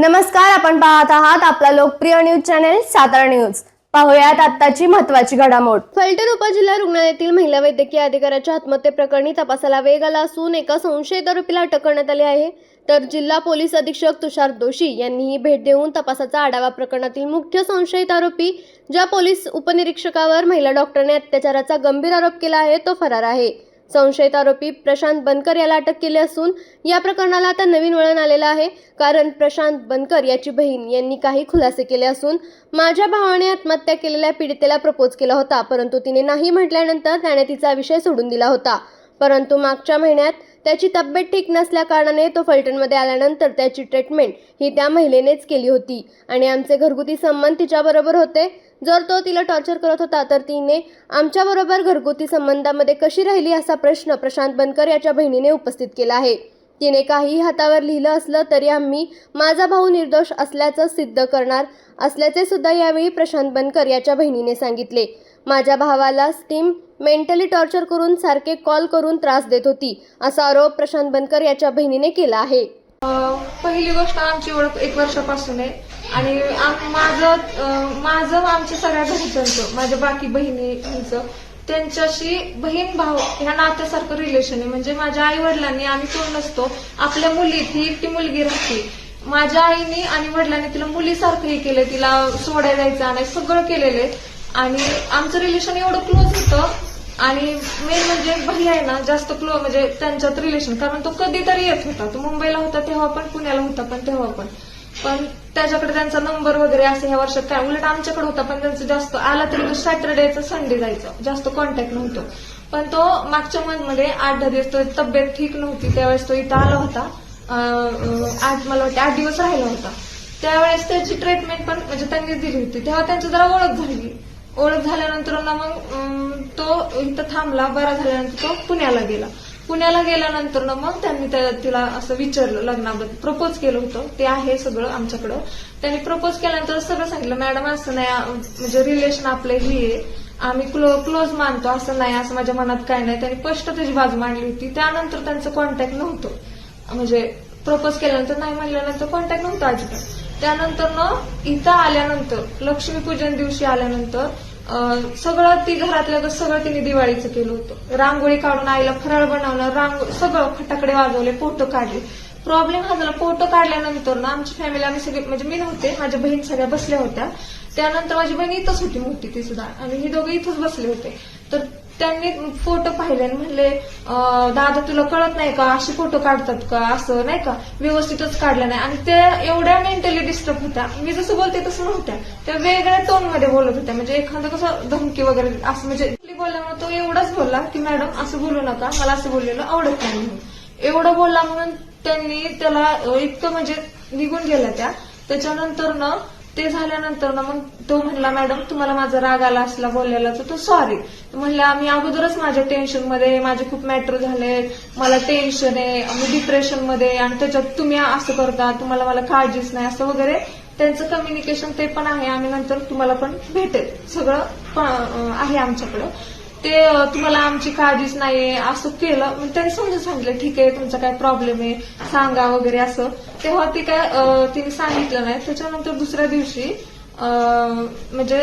नमस्कार आपण पाहत आहात आपला लोकप्रिय न्यूज चॅनेल सातारा न्यूज. पाहुयात आत्ताची महत्वाची घडामोड. फलटण उपजिल्हा रुग्णालयातील महिला वैद्यकीय अधिकाऱ्याच्या आत्महत्ये प्रकरणी तपासाला वेग आला असून एका संशयित आरोपीला अटक करण्यात आली आहे. तर जिल्हा पोलीस अधीक्षक तुषार दोषी यांनीही भेट देऊन तपासाचा आढावा प्रकरणातील मुख्य संशयित आरोपी ज्या पोलीस उपनिरीक्षकावर महिला डॉक्टरने अत्याचाराचा गंभीर आरोप केला आहे तो फरार आहे. संशयित आरोपी प्रशांत बनकर याला अटक केली असून या प्रकरणाला आता नवीन वळण आलेलं आहे. कारण प्रशांत बनकर याची बहीण यांनी काही खुलासे केले असून माझ्या भावाने आत्महत्या केलेल्या पीडितेला प्रपोज केला होता परंतु तिने नाही म्हटल्यानंतर त्याने तिचा विषय सोडून दिला होता. परंतु मागच्या महिन्यात त्याची तब्येत ठीक नसल्या कारणाने तो फलटणमध्ये आल्यानंतर त्याची ट्रीटमेंट ही त्या महिलेनेच केली होती. आणि आमचे घरगुती संबंध तिच्याबरोबर होते. जर तो तिला टॉर्चर करत होता तर तिने आमच्याबरोबर घरगुती संबंधामध्ये कशी राहिली असा प्रश्न प्रशांत बनकर याच्या बहिणीने उपस्थित केला आहे. तिने काही हातावर लिहिलं असलं तरी आम्ही माझा भाऊ निर्दोष असल्याचं सिद्ध करणार असल्याचे सुद्धा यावेळी प्रशांत बनकर याच्या बहिणीने सांगितले. माझ्या भावाला स्टीम मेंटली टॉर्चर करून सारखे कॉल करून त्रास देत होती असा आरोप प्रशांत बनकर याच्या बहिणीने केला आहे. पहिली गोष्ट आमची ओळख एक वर्षापासून आहे. आणि आम- माझं माझं आमच्या सगळ्या घरच्यांचं माझ्या बाकी बहिणींचं त्यांच्याशी बहीण भाऊ ह्या नात्यासारखं रिलेशन आहे. म्हणजे माझ्या आई वडिलांनी आम्ही कोण नसतो आपल्या मुलीत ही एकटी मुलगी राहते. माझ्या आईने आणि वडिलांनी तिला मुलीसारखं हे केलं तिला सोडायला जायचं आणि सगळं केलेलं आहे. आणि आमचं रिलेशन एवढं क्लोज होतं. आणि मेन म्हणजे भाई आहे ना जास्त क्लो म्हणजे त्यांच्यात रिलेशन कारण तो कधीतरी येत होता. तो मुंबईला होता तेव्हा पण पुण्याला होता पण तेव्हा पण. पण त्याच्याकडे त्यांचा नंबर वगैरे असं ह्या वर्षात काय उलट आमच्याकडे होता पण त्यांचं जास्त आला तरी तो सॅटर्डेचं संडे जायचं. जास्त कॉन्टॅक्ट नव्हतो. पण तो मागच्या मंथमध्ये आठ दहा दिवस तो तब्येत ठीक नव्हती त्यावेळेस तो इथं आला होता. आठ मला वाटते आठ दिवस राहिला होता. त्यावेळेस त्याची ट्रीटमेंट पण म्हणजे त्यांनी दिली होती. तेव्हा त्यांची जरा ओळख झाली. ओळख झाल्यानंतर ना मग तो इथं थांबला. बरा झाल्यानंतर तो पुण्याला गेला. पुण्याला गेल्यानंतर ना मग त्यांनी तिला असं विचारलं लग्नाबद्दल प्रपोज केलं होतं. ते आहे सगळं आमच्याकडं. त्यांनी प्रपोज केल्यानंतर सगळं सांगितलं मॅडम असं नाही म्हणजे रिलेशन आपलं हे आहे. आम्ही क्लो क्लोज मानतो असं नाही असं माझ्या मनात काय नाही. त्यांनी स्पष्ट त्याची बाजू मांडली होती. त्यानंतर त्यांचं कॉन्टॅक्ट नव्हतं. म्हणजे प्रपोज केल्यानंतर नाही म्हणल्यानंतर कॉन्टॅक्ट नव्हता अजिबात. त्यानंतर ना इथं आल्यानंतर लक्ष्मीपूजन दिवशी आल्यानंतर सगळं ती घरातलं सगळं तिने दिवाळीचं केलं होतं. रांगोळी काढून आईला फराळ बनवलं रांग सगळं फटाकडे वाजवले फोटो काढले. प्रॉब्लेम हा झाला फोटो काढल्यानंतर ना आमची फॅमिली आम्ही सगळे म्हणजे मी नव्हते माझ्या बहीण सगळ्या बसल्या होत्या. त्यानंतर माझी बहीण इथंच होती मोठी ती सुद्धा. आणि हे दोघे इथंच बसले होते. तर त्यांनी फोटो पाहिले आणि म्हणले दादा तुला कळत नाही का? असे फोटो काढतात का? असं नाही का? व्यवस्थितच काढलं नाही. आणि त्या एवढ्या मेंटली डिस्टर्ब होत्या. मी जसं बोलते तसं नव्हत्या. त्या वेगळ्या टोनमध्ये बोलत होत्या. म्हणजे एखादं कसं धमकी वगैरे असं म्हणजे बोलल्यामुळे तो एवढाच बोलला की मॅडम असं बोलू नका. मला असं बोललेलं आवडत नाही म्हणून. एवढं बोलला म्हणून त्यांनी त्याला इतकं म्हणजे निघून गेल्या त्या. त्याच्यानंतर ना ते झाल्यानंतर ना मग तो म्हणला मॅडम तुम्हाला माझा राग आला असला बोललेला तर तो सॉरी म्हणला मी अगोदरच माझ्या टेन्शनमध्ये माझे खूप मॅटर झाले मला टेन्शन आहे मी डिप्रेशनमध्ये आणि त्याच्यात तुम्ही असं करता तुम्हाला मला काळजीच नाही असं वगैरे. त्यांचं कम्युनिकेशन ते पण आहे. आम्ही नंतर तुम्हाला पण भेटेल. सगळं आहे आमच्याकडं. ते तुम्हाला आमची काळजीच नाहीये असं केलं. मग त्यांनी समजून सांगितलं ठीक आहे तुमचा काय प्रॉब्लेम आहे सांगा वगैरे असं. तेव्हा ती काय तिने सांगितलं नाही. त्याच्यानंतर दुसऱ्या दिवशी म्हणजे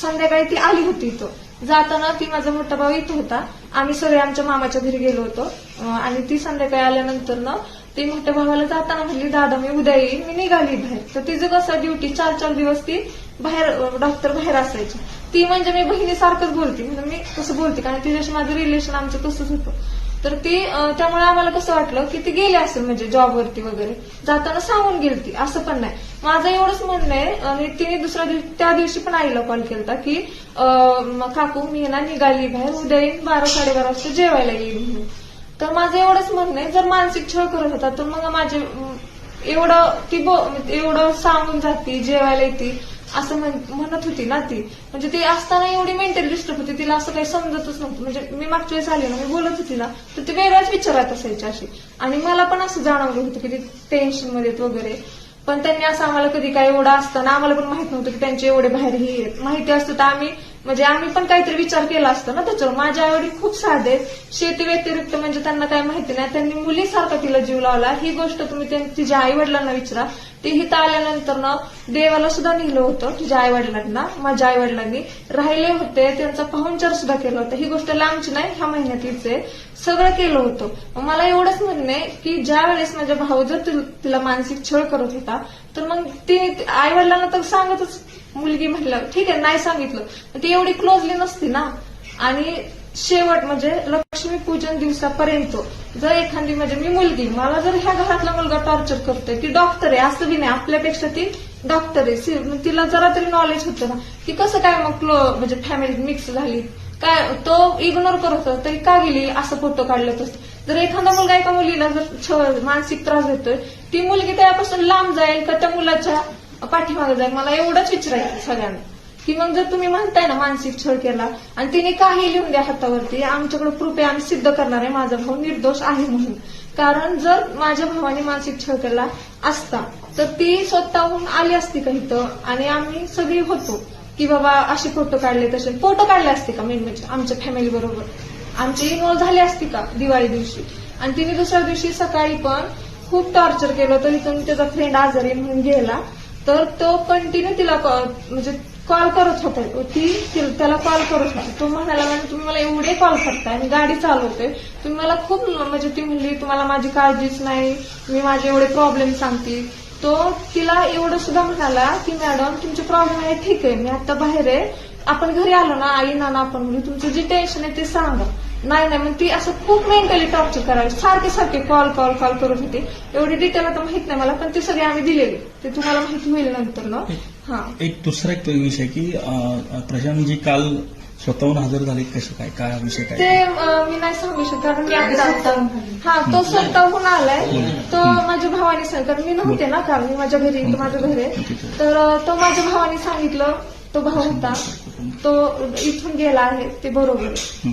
संध्याकाळी ती आली होती इथं. जाताना ती माझा मोठा भाऊ इथं होता. आम्ही सगळे आमच्या मामाच्या घरी गेलो होतो. आणि ती संध्याकाळी आल्यानंतर ना ती मोठ्या भावाला जाताना म्हणली दादा मी उद्या येईन मी निघाली बाहेर. तर तिचं कसं ड्युटी चार चार दिवस ती बाहेर डॉक्टर बाहेर असायची. ती म्हणजे मी बहिणीसारखंच बोलते. म्हणजे मी कसं बोलते कारण तिच्याशी माझं रिलेशन आमचं तसंच होतं. तर ती त्यामुळे आम्हाला कसं वाटलं की ती गेली असेल म्हणजे जॉबवरती वगैरे. जाताना सांगून गेली ती असं पण नाही. माझं एवढंच म्हणणं आहे आणि तिने दुसऱ्या दिवशी त्या दिवशी पण आईला कॉल केला की काकू मी ना निघाली बाहेर. उद्या येईन बारा साडेबारा वाजता जेवायला येईल म्हणून. तर माझं एवढंच म्हणणं आहे. जर मानसिक छळ करत होता तर मग माझे एवढं ती एवढं सांगून जाते जेवायला येते. असं म्हणत होती ना ती. म्हणजे ती असताना एवढी मेंटली डिस्टर्ब होती. तिला असं काही समजतच नव्हतं. म्हणजे मी मागच्या वेळेस आले ना मी बोलत होती ना तर ती वेगळ्याच विचारात असायची अशी. आणि मला पण असं जाणवलं होतं की ती टेन्शनमध्ये आहेत वगैरे. पण त्यांनी असं आम्हाला कधी काय एवढं असताना आम्हाला पण माहीत नव्हतं की त्यांचे एवढे बाहेर हे आहेत. माहिती असतं तर आम्ही म्हणजे आम्ही पण काहीतरी विचार केला असतो ना त्याच्यावर. माझ्या आईवडील खूप साधे आहेत. शेती व्यतिरिक्त म्हणजे त्यांना काय माहिती नाही. त्यांनी मुलीसारखा तिला जीव लावला. ही गोष्ट तुम्ही त्यां- तिच्या आई वडिलांना विचारा. ते इथं आल्यानंतर ना देवाला सुद्धा नेलं होतं तिच्या आई वडिलांना माझ्या आई वडिलांनी राहिले होते. त्यांचा पाहुणचार सुद्धा केला होता. ही गोष्ट लांबची नाही. ह्या महिन्यातलीच आहे सगळं केलं होतं. मला एवढंच म्हणणं आहे की ज्या वेळेस माझ्या भाऊ जर तिला मानसिक छळ करत होता तर मग ती आई वडिलांना तर सांगतच मुलगी म्हटलं ठीक आहे नाही सांगितलं. ती एवढी क्लोजली नसती ना. आणि शेवट म्हणजे लक्ष्मी पूजन दिवसापर्यंत जर एखादी म्हणजे मी मुलगी मला जर ह्या घरातला मुलगा टॉर्चर करतोय ती डॉक्टर आहे असं बी नाही. आपल्यापेक्षा ती डॉक्टर आहे. सी- मग तिला जरा तरी नॉलेज होतं ना. की कसं काय मग क्लो म्हणजे फॅमिली मिक्स झाली? काय तो इग्नोर करत होता तरी का गेली? असं फोटो काढलं तसं जर एखादा मुलगा एका मुलीला जर छ- मानसिक त्रास देतोय ती मुलगी त्यापासून लांब जाईल का त्या मुलाच्या पाठीमागे जाईल मला एवढंच विचारायचं सगळ्यांना. की मग जर तुम्ही म्हणताय ना मानसिक छळ केला आणि तिने काही लिहून द्या हातावरती आमच्याकडे प्रूफ आहे आम्ही सिद्ध करणार आहे माझा भाऊ निर्दोष आहे म्हणून. कारण जर माझ्या भावाने मानसिक छळ केला असता तर ती स्वतःहून आली असती का इथं? आणि आम्ही सगळी होतो. की बाबा असे फोटो काढले तसे. फोटो काढले असते का मेन म्हणजे आमच्या फॅमिली बरोबर? आमची इन्वॉल्व्ह झाली असती का दिवाळी दिवशी? आणि तिने दुसऱ्या दिवशी सकाळी पण खूप टॉर्चर केलं तर इथून त्याचा फ्रेंड आजारी म्हणून गेला. तर तो कंटिन्यू तिला म्हणजे कॉल करत होता. ती त्याला कॉल करत होती. तो म्हणाला म्हणजे तुम्ही मला एवढे कॉल करताय. मी गाडी चालवते. तुम्ही मला खूप म्हणजे ती म्हणली तुम्हाला माझी काळजीच नाही. मी माझे एवढे प्रॉब्लेम सांगते. तो तिला एवढं सुद्धा म्हणाला की मॅडम तुमचे प्रॉब्लेम आहे ठीक आहे. मी आता बाहेर आहे. आपण घरी आलो ना आई ना आपण. म्हणजे तुमचं जे टेन्शन आहे ते सांगा. नाही नाही मग ती असं खूप मेंटली टॉर्चर करायची. सारखे सारखे कॉल कॉल कॉल करत होती. एवढी डिटेल आता माहीत नाही मला पण ते सगळे आम्ही दिलेले. ते तुम्हाला माहिती होईल नंतर ना हा. एक दुसरा एक विषय की अं, प्रशांतजी काल स्वतःहून हजर झाले कसे काय? काय विषय ते काय अं, मी नाही सांगू शकत कारण मी आता हा तो स्वतःहून आलाय. तो माझ्या भावाने सांग कारण मी नव्हते ना काल मी माझ्या घरी इथं माझं घर. आहे. तर अं, तो माझ्या भावाने सांगितलं तो भाऊ होता. तो इथून गेला आहे ते बरोबर आहे. हं.